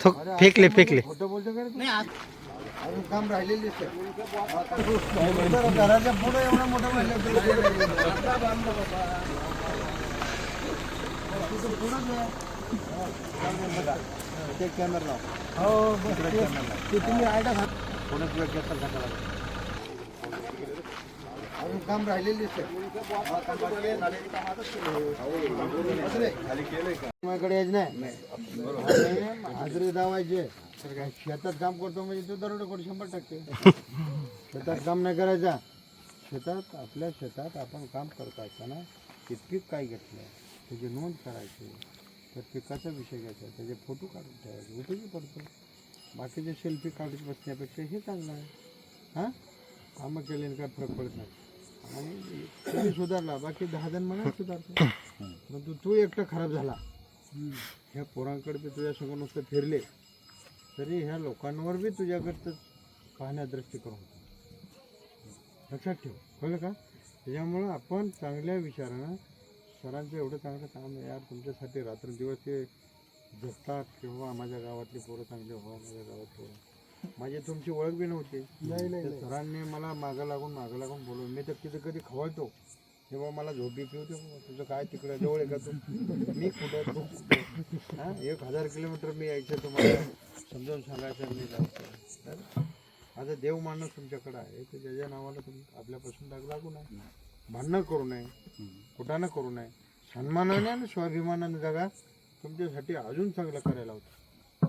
थोक फेकले फेकले खोटं बोलतो का रे तू? अजून काम राहिलेलं दिसतंय. घराच्या पुढे एवढं मोठं म्हणलं ते कॅमेरा लाव हो ते तुम्ही आयडा घाल कोणाच वेळ घेतला सकाळला अजून काम राहिलेलं दिसतंय माझ्याकडे यायचं नाही. हाजरी दावायचे तर काय शेतात काम करतो म्हणजे तो दरोडा करू शंभर टक्के. शेतात काम नाही करायचा. शेतात आपल्या शेतात आपण काम करत असताना पीक काय घेतलं त्याची नोंद करायची. तर पिकाचा विषय घ्यायचा. त्याचे फोटो काढून ठेवायचे. उपयोगी पडतो. बाकीचे सेल्फी काढत बसण्यापेक्षा हे चांगलं आहे. हां? कामं केल्याने काय फरक पडत नाही. आणि सुधारला. बाकी दहा जण म्हणा सुधारतो. परंतु तू एकटा खराब झाला. ह्या पोरांकडे बी तुझ्या संग नुसतं फिरले तरी ह्या लोकांवर बी तुझ्याकडचं पाहण्या दृष्टिकोन होतं लक्षात ठेव. कळलं का? त्याच्यामुळं आपण चांगल्या विचारानं सरांचं एवढं चांगलं काम आहे यार तुमच्यासाठी रात्रंदिवस ते जगतात किंवा माझ्या गावातली पोरं चांगली व्हा माझ्या गावात पोरं. माझी तुमची ओळख बी नव्हती. नाही नाही सरांनी मला मागं लागून मागं लागून बोलवून मी तर तिथं कधी खवायचो तेव्हा मला झोपी दे बाबा. तुझं काय तिकडे जवळ आहे का तू? मी कुठं तू हां एक हजार किलोमीटर मी यायचं तुम्हाला समजावून सांगायचं मी जायचं तर आता देव माणूस तुमच्याकडे आहे तर ज्याच्या नावाला तुम्ही आपल्यापासून डाग लागू नये. भांडणं करू नये. कुठानं करू नये. सन्मानाने आणि स्वाभिमानाने जगा. तुमच्यासाठी अजून चांगलं करायला होतं.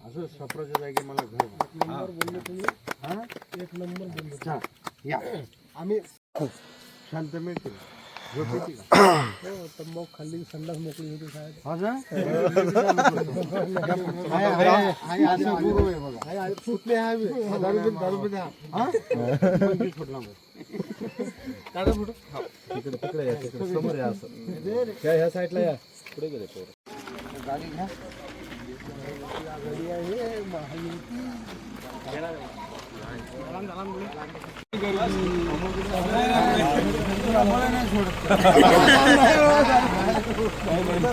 असं सफराच्या जागी मला घर नंबर बोलले तुम्ही. हा? एक नंबर बोलले या. आम्ही शांत मिळते झोप येते का तंबाखू खाल्ली संडास मोकळी होती गाडी घ्या गाडी आहे? महायुती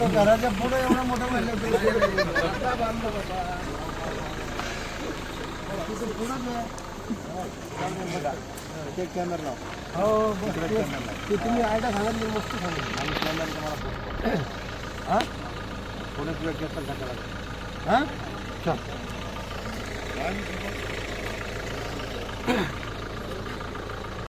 घराच्या पुढे एवढं मोठं म्हणलं ते कॅमेरा लाव हो? ते तुम्ही आयडा सांगा मी मस्त सांगा आणि कॅमेरा तुम्हाला हां पुढे वेळ घेतला सकाळला हां चल